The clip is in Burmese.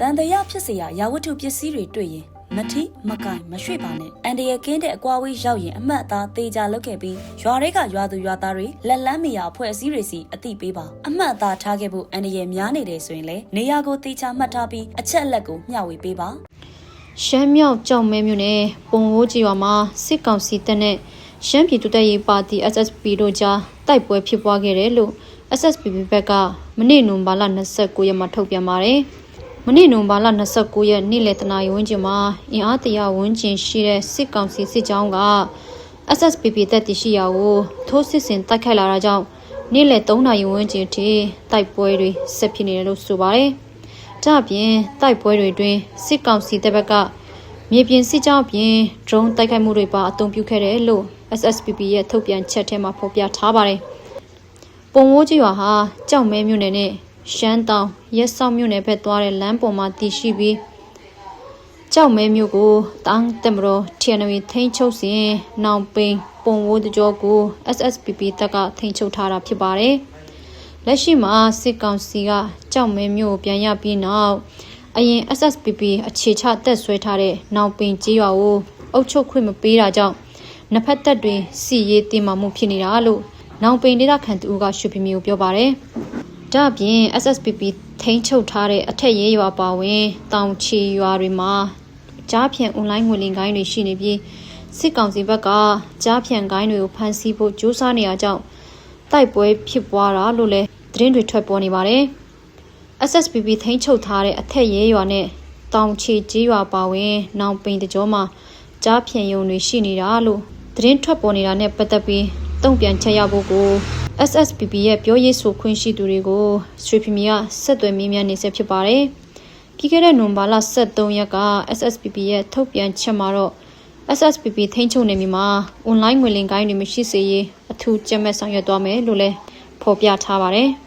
တန်တရာဖြစ်စရာရာဝတ္ထုပစ္စည်းတွေတွေ့ရင်မထိမကင်မရွှေ့ပါနဲ့အန်တရကင်းတဲ့အကွာဝေးရောက်ရင်အမှတ်အသားသေးကြလောက်ခဲ့ပြီးရွာတွေကရွာသူရွာသားတွေလက်လန်းမရအဖွဲ့အစည်းတွေစီအတိပေးပါအမှတ်အသားထားခဲ့ဖို့အန်တရများနေတယ်ဆိုရင်လေနေရာကိုသေချာမှတ်ထားပြီးအချက်အလက်ကိုမျှဝေပေးပါရှမ်းမြောက်ကြောင်မဲမြို့နယ်ပုံဝိုးကြီးရွာမှာစစ်ကောင်စီတပ်နဲ့ရှမ်းပြည်သူ့တပ်ရေးပါတီ SSP တို့ကြားတိုက်ပွဲဖြစ်ပွားခဲ့တယ်လို့ SSP ဘက်ကမနေ့နိုဝင်ဘာလ29ရက်မှာထုတ်ပြန်ပါတယ်။ မနေ့နိုဝင်ဘာလ29ရက်နေ့လယ်တနာရီဝန်းကျင်မှာအင်အားတရာဝန်းကျင်ရှိတဲ့စစ်ကောင်စီစစ်ကြောင်းက SSPP တပ်တရှိရာကိုထိုးစစ်ဆင်တိုက်ခိုက်လာတာကြောင့်နေ့လယ်3နာရီဝန်းကျင်ထိတိုက်ပွဲတွေဆက်ဖြစ်နေတယ်လို့ဆိုပါတယ်။ဒါအပြင်တိုက်ပွဲတွေတွင်စစ်ကောင်စီတပ်ဘက်ကမြေပြင်စစ်ကြောင်းအပြင် drone တိုက်ခိုက်မှုတွေပါအသုံးပြုခဲ့တယ်လို့ SSPP ရဲ့ထုတ်ပြန်ချက်ထဲမှာဖော်ပြထားပါတယ်။ပုံဝိုးကြီးရွာဟာကြောက်မဲမြို့နယ်နဲ့ ရှမ်းတောင်ရက်စောက်မြို့နယ်ဘက်သွားတဲ့လမ်းပေါ်မှာတည်ရှိပြီးကြောက်မဲမြို့ကိုတောင်းတက်မတော် TNW ထိန်းချုပ်စဉ်နောင်ပိန်ပုံဝိုးတကြောကို SSPP တပ်ကထိန်းချုပ်ထားတာဖြစ်ပါတယ်။လက်ရှိမှာစစ်ကောင်စီကကြောက်မဲမျိုးကိုပြန်ရပြီးနောက်အရင် SSPP အခြေချတက်ဆွဲထားတဲ့နောင်ပင်ကြီးရွာကိုအုပ်ချုပ်ခွင့်မပေးတာကြောင့်နှစ်ဖက်တပ်တွေစီရေးတင်မာမှုဖြစ်နေတာလို့နောင်ပင်ဒေသခံတူကရွှေပြမျိုးပြောပါတယ်။ ဒါ့အပြင် SSPP ထိန်းချုပ်ထားတဲ့အထက်ရဲရွာပါဝင်တောင်ချီရွာတွေမှာကြားဖြန့်အွန်လိုင်းငွေလင်ကိုင်းတွေရှိနေပြီးစစ်ကောင်စီဘက်ကကြားဖြန့်ကိုင်းတွေကိုဖမ်းဆီးဖို့ကြိုးစားနေရကြောင်းတိုက်ပွဲဖြစ်ပွားတာလို့လည်းသတင်းတွေထွက်ပေါ်နေပါတယ်။ SSPP ထိန်းချုပ်ထားတဲ့အထက်ရဲရွာနဲ့တောင်ချီကြီးရွာပါဝင်နောင်ပိန်တကြောမှာကြားဖြန်ယုံတွေရှိနေတာလို့သတင်းထွက်ပေါ်နေတာနဲ့ပတ်သက်ပြီးတုံ့ပြန်ချက်ရဖို့ကို SSPP ရဲ့ပြောရေးဆိုခွင့်ရှိသူတွေကိုရွှေဖီမီကဆက်သွယ်မေးမြန်းနေဆက်ဖြစ်ပါတယ်။ပြီးခဲ့တဲ့နိုဝင်ဘာလ23ရက်က SSPP ရဲ့ထုတ်ပြန်ချက်မှာတော့ SSPP ထိန်းချုပ်နေပြီမှာအွန်လိုင်းငွေလင်ကိုင်းတွေမရှိစေရေးအထူးကြက်မဲ့ဆောင်ရွက်သွားမယ်လို့လည်းဖော်ပြထားပါတယ်။